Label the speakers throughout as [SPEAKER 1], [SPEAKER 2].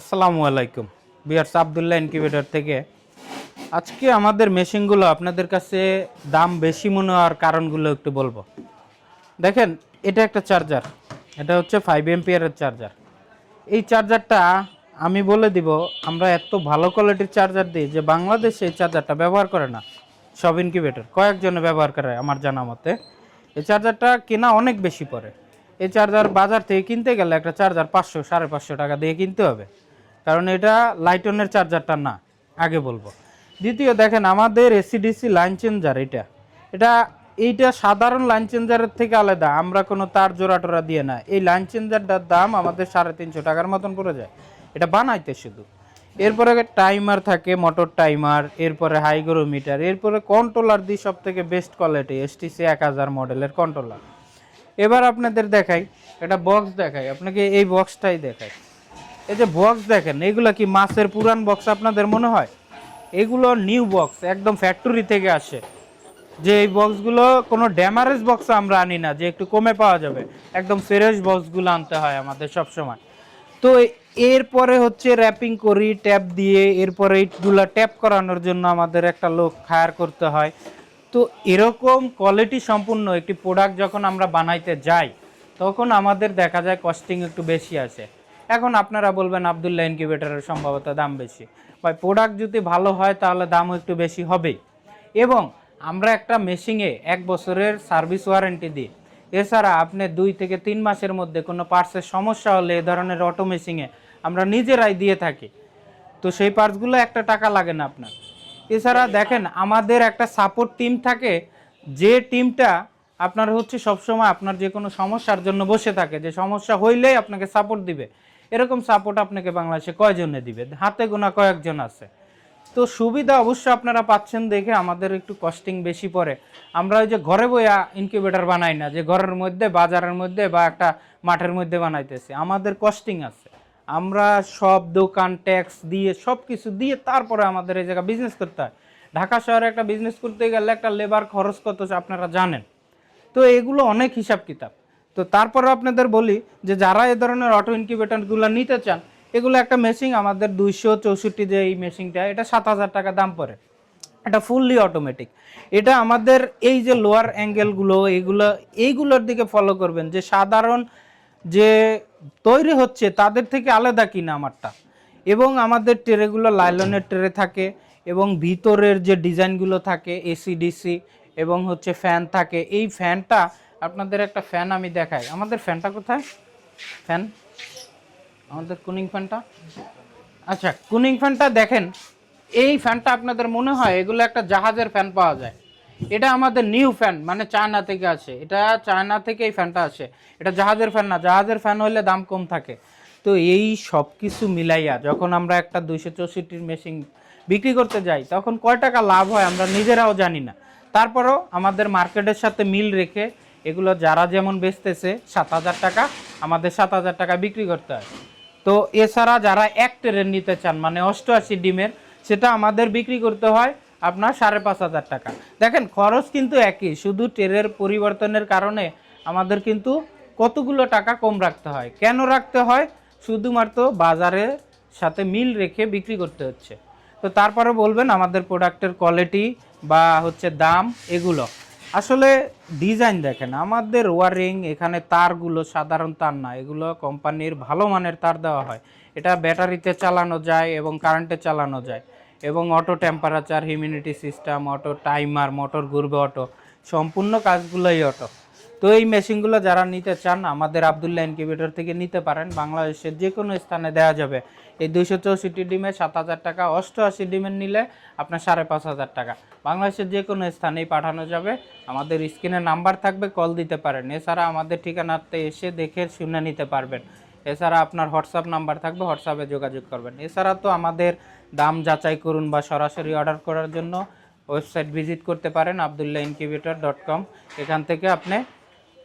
[SPEAKER 1] আসসালামু আলাইকুম। বিয়ার্স, আবদুল্লাহ ইনকিউবেটর থেকে। আজকে আমাদের মেশিনগুলো আপনাদের কাছে দাম বেশি মনে হওয়ার কারণগুলো একটু বলব। দেখেন, এটা একটা চার্জার এটা হচ্ছে ফাইভ এমপিয়ারের চার্জার এই চার্জারটা আমি বলে দিব, আমরা এত ভালো কোয়ালিটির চার্জার দিই যে বাংলাদেশে এই চার্জারটা ব্যবহার করে না। সব ইনকিউবেটর কয়েকজনে ব্যবহার করে আমার জানা মতে। এই চার্জারটা কেনা অনেক বেশি পড়ে এই চার্জার বাজার থেকে কিনতে গেলে একটা চার্জার পাঁচশো, সাড়ে পাঁচশো টাকা দিয়ে কিনতে হবে। কারণ এটা লাইটনের চার্জারটা না, আগে বলব। দ্বিতীয় দেখেন, আমাদের এসিডিসি লাইন চেঞ্জার এটা। এটা, এইটা সাধারণ লাইন চেঞ্জারের থেকে আলাদা, আমরা কোনো তার জোড়া টোরা দিয়ে না। এই লাইন চেঞ্জারটার দাম আমাদের সাড়ে তিনশো টাকার মতন পড়ে যায়। এটা বানাইতে শুধু। এরপরে টাইমার থাকে মোটর টাইমার এরপরে হাইগ্রোমিটার এরপরে কন্ট্রোলার দিই সব থেকে বেস্ট কোয়ালিটি এসটিসি এক হাজার মডেলের কন্ট্রোলার এবার আপনাদের দেখাই, একটা বক্স দেখাই, আপনাকে এই বক্সটাই দেখাই। এই যে বক্স দেখেন, এগুলো কি মাছের পুরান বক্স আপনাদের মনে হয়? এগুলো নিউ বক্স একদম ফ্যাক্টরি থেকে আসে। যে এই বক্সগুলো কোনো ড্যামারেজ বক্স আমরা আনি না, যে একটু কমে পাওয়া যাবে। একদম ফ্রেশ বক্সগুলো আনতে হয় আমাদের সব সময় তো এরপরে হচ্ছে র্যাপিং করি ট্যাপ দিয়ে, এরপরে এইগুলো ট্যাপ করানোর জন্য আমাদের একটা লোক হায়ার করতে হয়। তো এরকম কোয়ালিটি সম্পূর্ণ একটি প্রোডাক্ট যখন আমরা বানাইতে যাই, তখন আমাদের দেখা যায় কস্টিং একটু বেশি আসে। এখন আপনারা বলবেন আবদুল্লাহ ইনকিউবেটারের সম্ভবত দাম বেশি। ভাই প্রোডাক্ট যদি ভালো হয়, তাহলে দামও একটু বেশি হবেই। এবং আমরা একটা মেশিনে এক বছরের সার্ভিস ওয়ারেন্টি দিই। এছাড়া আপনি দুই থেকে তিন মাসের মধ্যে কোনো পার্টসের সমস্যা হলে এ ধরনের অটো মেশিনে আমরা নিজেরাই দিয়ে থাকি। তো সেই পার্টসগুলো একটা টাকা লাগে না আপনার। এছাড়া দেখেন, আমাদের একটা সাপোর্ট টিম থাকে। যে টিমটা আপনার হচ্ছে সবসময় আপনার যে কোনো সমস্যার জন্য বসে থাকে। যে সমস্যা হইলেই আপনাকে সাপোর্ট দিবে। এরকম সাপোর্ট আপনাকে বাংলাদেশে কয়জনে দিবে? হাতে গোনা কয়েকজন আছে। তো সুবিধা অবশ্য আপনারা পাচ্ছেন দেখে আমাদের একটু কস্টিং বেশি পড়ে। আমরা ওই যে ঘরে বইয়া ইনকিউবেটর বানাই না, যে ঘরের মধ্যে, বাজারের মধ্যে বা একটা মাঠের মধ্যে বানাইতেছি। আমাদের কস্টিং আছে। আমরা সব দোকান ট্যাক্স দিয়ে সব কিছু দিয়ে তারপরে আমাদের এই জায়গায় বিজনেস করতে হয়। ঢাকা শহরে একটা বিজনেস করতে গেলে একটা লেবার খরচ কত আপনারা জানেন? তো এগুলো অনেক হিসাব কিতাব তো তারপরে আপনাদের বলি যে যারা এ ধরনের অটো ইনকিউবেটরগুলো নিতে চান, এগুলো একটা মেশিন আমাদের দুইশো চৌষট্টি যে এই মেশিনটা এটা সাত হাজার টাকা দাম পড়ে। এটা ফুললি অটোমেটিক এটা আমাদের এই যে লোয়ার অ্যাঙ্গেলগুলো এগুলো, এইগুলোর দিকে ফলো করবেন যে সাধারণ যে তৈরি হচ্ছে তাদের থেকে আলাদা কিনা আমারটা। এবং আমাদের ট্রেগুলো লাইলনের ট্রে থাকে এবং ভিতরের যে ডিজাইনগুলো থাকে এসি ডিসি এবং হচ্ছে ফ্যান থাকে। এই ফ্যানটা আপনাদের একটা ফ্যান আমি দেখাই। আমাদের ফ্যানটা কোথায়? ফ্যান আমাদের কুনিং ফ্যানটা আচ্ছা কুনিং ফ্যানটা দেখেন। এই ফ্যানটা আপনাদের মনে হয় এগুলো একটা জাহাজের ফ্যান পাওয়া যায়। এটা আমাদের নিউ ফ্যান মানে চায়না থেকে আসে এটা চায়না থেকে এই ফ্যানটা আসে এটা জাহাজের ফ্যান না, জাহাজের ফ্যান হলে দাম কম থাকে। তো এই সব কিছু মিলাইয়া যখন আমরা একটা দুইশো চৌষট্টির মেশিন বিক্রি করতে যাই, তখন কয় টাকা লাভ হয় আমরা নিজেরাও জানি না। তারপরও আমাদের মার্কেটের সাথে মিল রেখে এগুলো যারা যেমন বেচতেছে, সাত হাজার টাকা, আমাদের সাত হাজার টাকা বিক্রি করতে হয়। তো এছাড়া যারা এক ট্রেন নিতে চান মানে অষ্টআশি ডিমের, সেটা আমাদের বিক্রি করতে হয় আপনার সাড়ে পাঁচ হাজার টাকা। দেখেন, খরচ কিন্তু একই, শুধু ট্রেনের পরিবর্তনের কারণে আমাদের কিন্তু কতগুলো টাকা কম রাখতে হয়। কেন রাখতে হয়? শুধুমাত্র বাজারের সাথে মিল রেখে বিক্রি করতে হচ্ছে। তো তারপরে বলবেন আমাদের প্রোডাক্টের কোয়ালিটি বা হচ্ছে দাম এগুলো। আসলে ডিজাইন দেখেন, আমাদের ওয়ারিং এখানে তারগুলো সাধারণ তার না, এগুলো কোম্পানির ভালো মানের তার দেওয়া হয়। এটা ব্যাটারিতে চালানো যায় এবং কারেন্টে চালানো যায় এবং auto temperature humidity system auto timer motor ঘুরবে অটো সম্পূর্ণ কাজগুলোই অটো তো এই মেশিনগুলো যারা নিতে চান, আমাদের আবদুল্লাহ ইনকিউবেটর থেকে নিতে পারেন। বাংলাদেশের যে কোনো স্থানে দেওয়া যাবে। এই দুইশো চৌষট্টি ডিমে সাত হাজার টাকা, অষ্টআশি ডিমের নিলে আপনার সাড়ে পাঁচ হাজার টাকা। বাংলাদেশের যে কোনো স্থানেই পাঠানো যাবে। আমাদের স্ক্রিনে নাম্বার থাকবে, কল দিতে পারেন। এছাড়া আমাদের ঠিকানাতে এসে দেখে শুনে নিতে পারবেন। এছাড়া আপনার হোয়াটসঅ্যাপ নাম্বার থাকবে, হোয়াটসঅ্যাপে যোগাযোগ করবেন। এছাড়া তো আমাদের দাম যাচাই করুন বা সরাসরি অর্ডার করার জন্য ওয়েবসাইট ভিজিট করতে পারেন, আবদুল্লাহ ইনকিউবেটর ডট কম এখান থেকে আপনি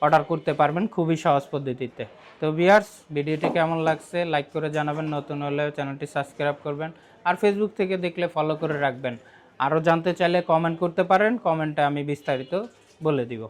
[SPEAKER 1] অর্ডার করতে পারবেন খুবই সহজ পদ্ধতিতে। তো বিয়ার্স ভিডিওটি কেমন লাগছে লাইক করে জানাবেন, নতুন হলে চ্যানেলটি সাবস্ক্রাইব করবেন আর ফেসবুক থেকে দেখলে ফলো করে রাখবেন। আরও জানতে চাইলে কমেন্ট করতে পারেন কমেন্টে আমি বিস্তারিত বলে দিব।